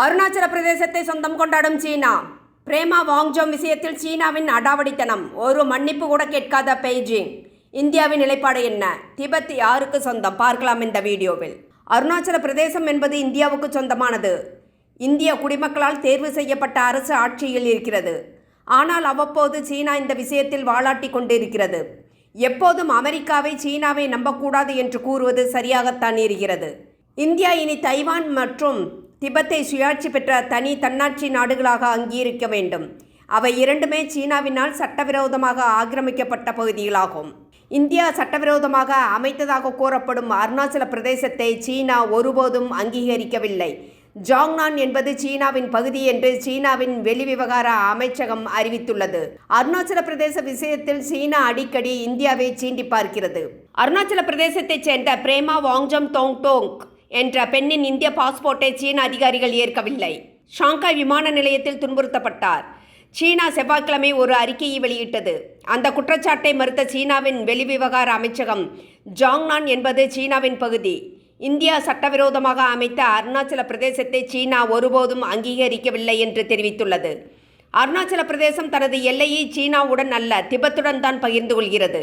அருணாச்சல பிரதேசத்தை சொந்தம் கொண்டாடும் சீனா. பிரேமா வாங்ஜோம் விஷயத்தில் சீனாவின் அடாவடித்தனம். ஒரு மன்னிப்பு கூட கேட்காத பெய்ஜிங். இந்தியாவின் நிலைப்பாடு என்ன? திபெத் யாருக்கு சொந்தம்? பார்க்கலாம் இந்த வீடியோவில். அருணாச்சல பிரதேசம் என்பது இந்தியாவுக்கு சொந்தமானது. இந்திய குடிமக்களால் தேர்வு செய்யப்பட்ட அரசு ஆட்சியில் இருக்கிறது. ஆனால் அவ்வப்போது சீனா இந்த விஷயத்தில் வாளாட்டி கொண்டிருக்கிறது. எப்போதும் அமெரிக்காவை சீனாவை நம்பக்கூடாது என்று கூறுவது சரியாகத்தான் இருக்கிறது. இந்தியா இனி தைவான் மற்றும் திபெத்தை சுயாட்சி பெற்ற தனி தன்னாட்சி நாடுகளாக அங்கீகரிக்க வேண்டும். அவை இரண்டுமே சீனாவினால் சட்டவிரோதமாக ஆக்கிரமிக்கப்பட்ட பகுதிகளாகும். இந்தியா சட்டவிரோதமாக அமைத்ததாக கூறப்படும் அருணாச்சல பிரதேசத்தை சீனா ஒருபோதும் அங்கீகரிக்கவில்லை. ஜாங்னான் என்பது சீனாவின் பகுதி என்று சீனாவின் வெளிவிவகார அமைச்சகம் அறிவித்துள்ளது. அருணாச்சல பிரதேச விஷயத்தில் சீனா அடிக்கடி இந்தியாவை சீண்டி பார்க்கிறது. அருணாச்சல பிரதேசத்தைச் சேர்ந்த பிரேமா வாங்ஜம் தோங் டோங் என்ற பெண்ணின் இந்திய பாஸ்போர்ட்டை சீன அதிகாரிகள் ஏற்கவில்லை. ஷாங்காய் விமான நிலையத்தில் துன்புறுத்தப்பட்டார். சீனா செவ்வாய்க்கிழமை ஒரு அறிக்கையை வெளியிட்டது. அந்த குற்றச்சாட்டை மறுத்த சீனாவின் வெளிவிவகார அமைச்சகம் ஜாங்னான் என்பது சீனாவின் பகுதி. இந்தியா சட்டவிரோதமாக அமைத்த அருணாச்சல பிரதேசத்தை சீனா ஒருபோதும் அங்கீகரிக்கவில்லை என்று தெரிவித்துள்ளது. அருணாச்சல பிரதேசம் தனது எல்லையை சீனாவுடன் அல்ல திபெத்துடன் தான் பகிர்ந்து கொள்கிறது.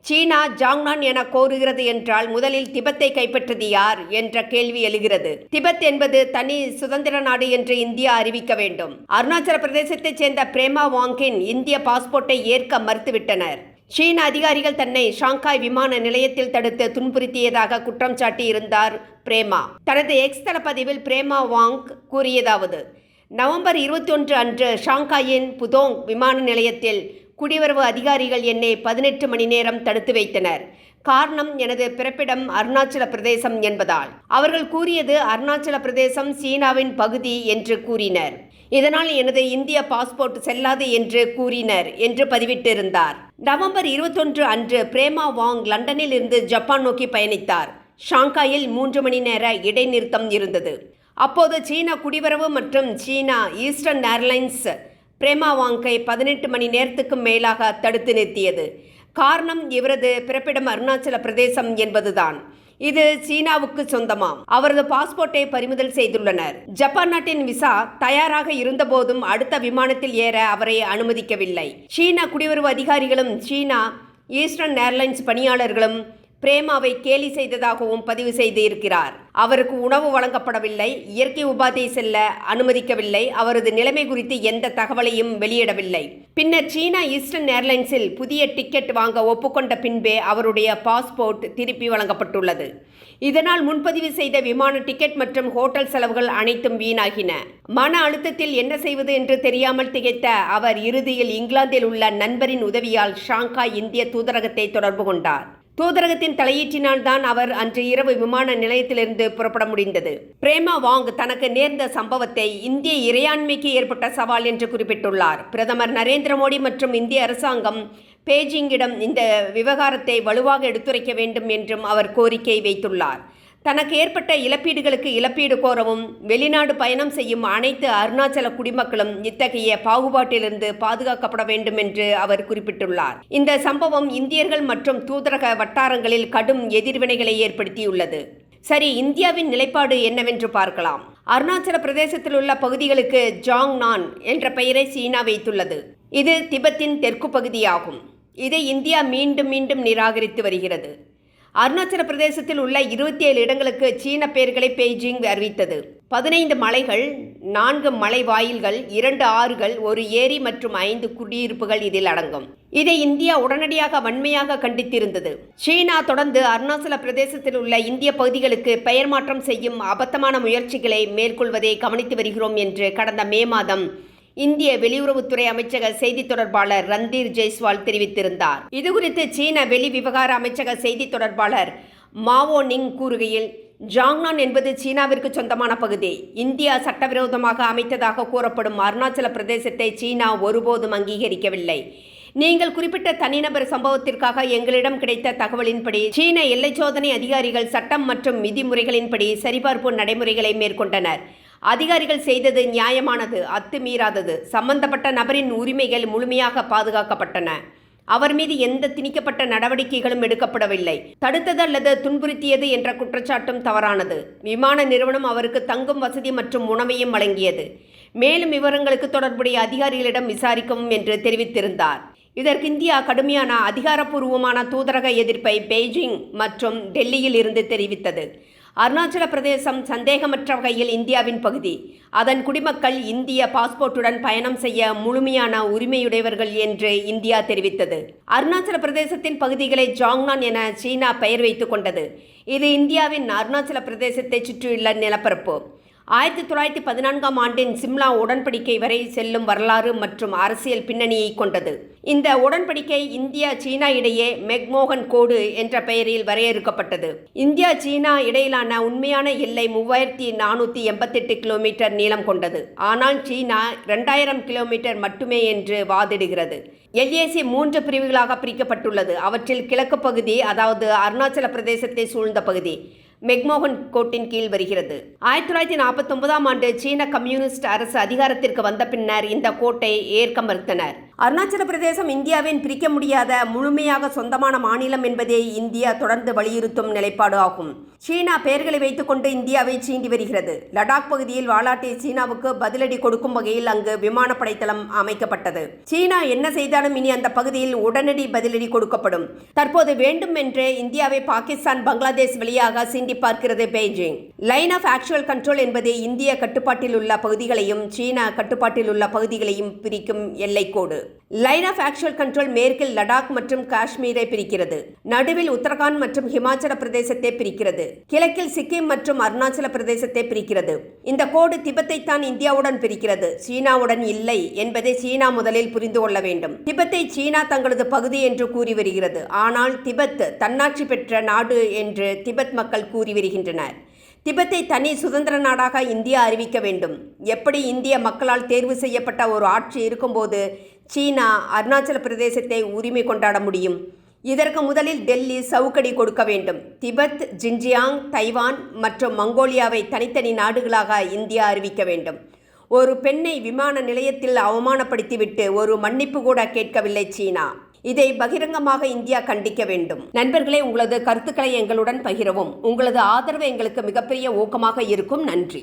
சீனா ஜாங்னான் என கோருகிறது என்றால் முதலில் திபெத்தை கைப்பற்றது யார் என்ற கேள்வி எழுகிறது. திபெத் என்பது தனி சுதந்திர நாடு என்று இந்தியா அறிவிக்க வேண்டும். அருணாச்சல பிரதேசத்தைச் சேர்ந்த பிரேமா வாங்கின் இந்திய பாஸ்போர்ட்டை ஏற்க மறுத்துவிட்டனர். சீன அதிகாரிகள் தன்னை ஷாங்காய் விமான நிலையத்தில் தடுத்து துன்புறுத்தியதாக குற்றம் சாட்டியிருந்தார் பிரேமா. தனது எக்ஸ் தளப்பதிவில் பிரேமா வாங் கூறியதாவது நவம்பர் இருபத்தி ஒன்று அன்று ஷாங்காயின் புதோங் விமான நிலையத்தில் குடிவரவு அதிகாரிகள் என்னை பதினெட்டு மணி நேரம் தடுத்து வைத்தனர். காரணம் எனது பிறப்பிடம் அருணாச்சல பிரதேசம் என்பதால். அவர்கள் கூறியது அருணாச்சல பிரதேசம் சீனாவின் பகுதி என்று கூறினர். இதனால் எனது இந்திய பாஸ்போர்ட் செல்லாது என்று கூறினர் என்று பதிவிட்டிருந்தார். நவம்பர் இருபத்தொன்று அன்று பிரேமா வாங் லண்டனில் இருந்து ஜப்பான் நோக்கி பயணித்தார். ஷாங்காயில் மூன்று மணி நேர இடைநிறுத்தம் இருந்தது. அப்போது சீனா குடிவரவு மற்றும் சீனா ஈஸ்டர்ன் ஏர்லைன்ஸ் பிரேமா வாங்கை பதினெட்டு மணி நேரத்துக்கும் மேலாக தடுத்து நிறுத்தியது. காரணம் இவரது பிறப்பிடம் அருணாச்சல பிரதேசம் என்பதுதான். இது சீனாவுக்கு சொந்தமாம். அவரது பாஸ்போர்ட்டை பறிமுதல் செய்துள்ளனர். ஜப்பான் நாட்டின் விசா தயாராக இருந்தபோதும் அடுத்த விமானத்தில் ஏற அவரை அனுமதிக்கவில்லை. சீனா குடிவரவு அதிகாரிகளும் சீனா ஈஸ்டர்ன் ஏர்லைன்ஸ் பணியாளர்களும் பிரேமாவை கேலி செய்ததாகவும் பதிவு செய்து இருக்கிறார் அவருக்கு உணவு வழங்கப்படவில்லை இயற்கை உபாதை செல்ல அனுமதிக்கவில்லை அவரது நிலைமை குறித்து எந்த தகவலையும் வெளியிடவில்லை. பின்னர் சீனா ஈஸ்டர்ன் ஏர்லைன்ஸில் புதிய டிக்கெட் வாங்க ஒப்புக்கொண்ட பின்பே அவருடைய பாஸ்போர்ட் திருப்பி வழங்கப்பட்டுள்ளது. இதனால் முன்பதிவு செய்த விமான டிக்கெட் மற்றும் ஹோட்டல் செலவுகள் அனைத்தும் வீணாகின. மன அழுத்தத்தில் என்ன செய்வது என்று தெரியாமல் திகைத்த அவர் இறுதியில் இங்கிலாந்தில் உள்ள நண்பரின் உதவியால் ஷாங்காய் இந்திய தூதரகத்தை தொடர்பு கொண்டார். தூதரகத்தின் தலையீட்டினால் தான் அவர் அன்று இரவு விமான நிலையத்திலிருந்து புறப்பட முடிந்தது. பிரேமா வாங் தனக்கு நேர்ந்த சம்பவத்தை இந்திய இறையாண்மைக்கு ஏற்பட்ட சவால் என்று குறிப்பிட்டுள்ளார். பிரதமர் நரேந்திர மோடி மற்றும் இந்திய அரசாங்கம் பேஜிங்கிடம் இந்த விவகாரத்தை வலுவாக எடுத்துரைக்க வேண்டும் என்றும் அவர் கோரிக்கை வைத்துள்ளார். தனக்கு ஏற்பட்ட இழப்பீடுகளுக்கு இழப்பீடு கோரவும் வெளிநாடு பயணம் செய்யும் அனைத்து அருணாச்சல குடிமக்களும் இத்தகைய பாகுபாட்டிலிருந்து பாதுகாக்கப்பட வேண்டும் என்று அவர் குறிப்பிட்டுள்ளார். இந்த சம்பவம் இந்தியர்கள் மற்றும் தூதரக வட்டாரங்களில் கடும் எதிர்வினைகளை ஏற்படுத்தியுள்ளது. சரி இந்தியாவின் நிலைப்பாடு என்னவென்று பார்க்கலாம். அருணாச்சல பிரதேசத்தில் உள்ள பகுதிகளுக்கு ஜாங் நான் என்ற பெயரை சீனா வைத்துள்ளது. இது திபெத்தின் தெற்கு பகுதியாகும். இதை இந்தியா மீண்டும் மீண்டும் நிராகரித்து வருகிறது. அருணாச்சல பிரதேசத்தில் உள்ள இருபத்தி ஏழு இடங்களுக்கு சீன பெயர்களை பெய்ஜிங் அறிவித்தது. பதினைந்து மலைகள் நான்கு மலை வாயில்கள் இரண்டு ஆறுகள் ஒரு ஏரி மற்றும் ஐந்து குடியிருப்புகள் இதில் அடங்கும். இதை இந்தியா உடனடியாக வன்மையாக கண்டித்திருந்தது. சீனா தொடர்ந்து அருணாச்சல பிரதேசத்தில் உள்ள இந்திய பகுதிகளுக்கு பெயர் மாற்றம் செய்யும் அபத்தமான முயற்சிகளை மேற்கொள்வதை கவனித்து வருகிறோம் என்று கடந்த மே மாதம் இந்திய வெளியுறவுத்துறை அமைச்சக செய்தி தொடர்பாளர் ரந்தீர் ஜெய்ஸ்வால் தெரிவித்திருந்தார். இதுகுறித்து சீன வெளி விவகார அமைச்சக செய்தி தொடர்பாளர் மாவோ நிங் கூறுகையில் ஜாங்னான் என்பது சீனாவிற்கு சொந்தமான பகுதி. இந்தியா சட்டவிரோதமாக அமைத்ததாக கூறப்படும் அருணாச்சல பிரதேசத்தை சீனா ஒருபோதும் அங்கீகரிக்கவில்லை. நீங்கள் குறிப்பிட்ட தனிநபர் சம்பவத்திற்காக எங்களிடம் கிடைத்த தகவலின்படி சீன எல்லை சோதனை அதிகாரிகள் சட்டம் மற்றும் விதிமுறைகளின்படி சரிபார்ப்பு நடைமுறைகளை மேற்கொண்டனர். அதிகாரிகள் செய்தது நியாயமானது அத்துமீறாதது. சம்பந்தப்பட்ட நபரின் உரிமைகள் முழுமையாக பாதுகாக்கப்பட்டன. அவர் மீது எந்த திணிக்கப்பட்ட நடவடிக்கைகளும் எடுக்கப்படவில்லை. தடுத்தது அல்லது துன்புறுத்தியது என்ற குற்றச்சாட்டும் தவறானது. விமான நிறுவனம் அவருக்கு தங்கும் வசதி மற்றும் உணவையும் வழங்கியது. மேலும் விவரங்களுக்கு தொடர்புடைய அதிகாரிகளிடம் விசாரிக்கவும் என்று தெரிவித்திருந்தார். இதற்கு இந்தியா கடுமையான அதிகாரப்பூர்வமான தூதரக எதிர்ப்பை பெய்ஜிங் மற்றும் டெல்லியில் இருந்து தெரிவித்தது. அருணாச்சல பிரதேசம் சந்தேகமற்ற வகையில் இந்தியாவின் பகுதி. அதன் குடிமக்கள் இந்திய பாஸ்போர்ட்டுடன் பயணம் செய்ய முழுமையான உரிமையுடையவர்கள் என்று இந்தியா தெரிவித்தது. அருணாச்சல பிரதேசத்தின் பகுதிகளை ஜாங்னான் என சீனா பெயர் வைத்துக் கொண்டது. இது இந்தியாவின் அருணாச்சல பிரதேசத்தை சுற்றியுள்ள நிலப்பரப்பு. ஆயிரத்தி தொள்ளாயிரத்தி பதினான்காம் ஆண்டின் சிம்லா உடன்படிக்கை வரை செல்லும் வரலாறு மற்றும் அரசியல் பின்னணியை கொண்டது. இந்த உடன்படிக்கை இந்தியா சீனா இடையே மெக்மோகன் கோடு என்ற பெயரில் வரையறுக்கப்பட்டது. இந்தியா சீனா இடையிலான உண்மையான எல்லை மூவாயிரத்தி நானூற்றி எண்பத்தெட்டு கிலோமீட்டர் நீளம் கொண்டது. ஆனால் சீனா ரெண்டாயிரம் கிலோமீட்டர் மட்டுமே என்று வாதிடுகிறது. எல்ஏசி மூன்று பிரிவுகளாக பிரிக்கப்பட்டுள்ளது. அவற்றில் கிழக்கு பகுதி அதாவது அருணாச்சல பிரதேசத்தை சூழ்ந்த பகுதி மெக்மோகன் கோட்டின் கீழ் வருகிறது. ஆயிரத்தி தொள்ளாயிரத்தி நாற்பத்தி ஒன்பதாம் ஆண்டு சீன கம்யூனிஸ்ட் அரசு அதிகாரத்திற்கு வந்த பின்னர் இந்த கோட்டை ஏற்க மறுத்தனர் அருணாச்சல பிரதேசம் இந்தியாவின் பிரிக்க முடியாத முழுமையாக சொந்தமான மாநிலம் என்பதே இந்தியா தொடர்ந்து வலியுறுத்தும் நிலைப்பாடு ஆகும். சீனா பெயர்களை வைத்துக்கொண்டு இந்தியாவை சீண்டி வருகிறது. லடாக் பகுதியில் வாலாட்டி சீனாவுக்கு பதிலடி கொடுக்கும் வகையில் அங்கு விமானப்படை தளம் அமைக்கப்பட்டது. சீனா என்ன செய்தாலும் இனி அந்த பகுதியில் உடனடி பதிலடி கொடுக்கப்படும். தற்போது வேண்டும் என்றே இந்தியாவை பாகிஸ்தான் பங்களாதேஷ் வழியாக சீண்டி பார்க்கிறது Beijing. Line of actual control என்பது இந்திய கட்டுப்பாட்டில் உள்ள பகுதிகளையும் சீனா கட்டுப்பாட்டில் உள்ள பகுதிகளையும் பிரிக்கும் எல்லைக்கோடு. லைன் ஆஃப் ஆக்சுவல் கண்ட்ரோல் மேற்கில் லடாக் மற்றும் காஷ்மீரை பிரிக்கிறது. நடுவில் உத்தரகாண்ட் மற்றும் ஹிமாச்சல பிரதேசத்தை பிரிக்கிறது. கிழக்கில் சிக்கிம் மற்றும் அருணாச்சல பிரதேசத்தை பிரிக்கிறது. இந்த கோடு திபெத்தை தான் இந்தியாவுடன் பிரிக்கிறது. சீனாவுடன் இல்லை என்பதை சீனா முதலில் புரிந்து கொள்ள வேண்டும். திபெத்தை சீனா தங்களது பகுதி என்று கூறி வருகிறது. ஆனால் திபெத் தன்னாட்சி பெற்ற நாடு என்று திபெத் மக்கள் கூறி வருகின்றனர். திபெத்தை தனி சுதந்திர நாடாக இந்தியா அறிவிக்க வேண்டும். எப்படி இந்திய மக்களால் தேர்வு செய்யப்பட்ட ஒரு ஆட்சி இருக்கும்போது சீனா அருணாச்சல பிரதேசத்தை உரிமை கொண்டாட முடியும். இதற்கு முதலில் டெல்லி சவுக்கடி கொடுக்க வேண்டும். திபெத் ஜின்ஜியாங் தைவான் மற்றும் மங்கோலியாவை தனித்தனி நாடுகளாக இந்தியா அறிவிக்க வேண்டும். ஒரு பெண்ணை விமான நிலையத்தில் அவமானப்படுத்திவிட்டு ஒரு மன்னிப்பு கூட கேட்கவில்லை சீனா. இதை பகிரங்கமாக இந்தியா கண்டிக்க வேண்டும். நண்பர்களே உங்களது கருத்துக்களை எங்களுடன் பகிரவும். உங்களது ஆதரவு எங்களுக்கு மிகப்பெரிய ஊக்கமாக இருக்கும். நன்றி.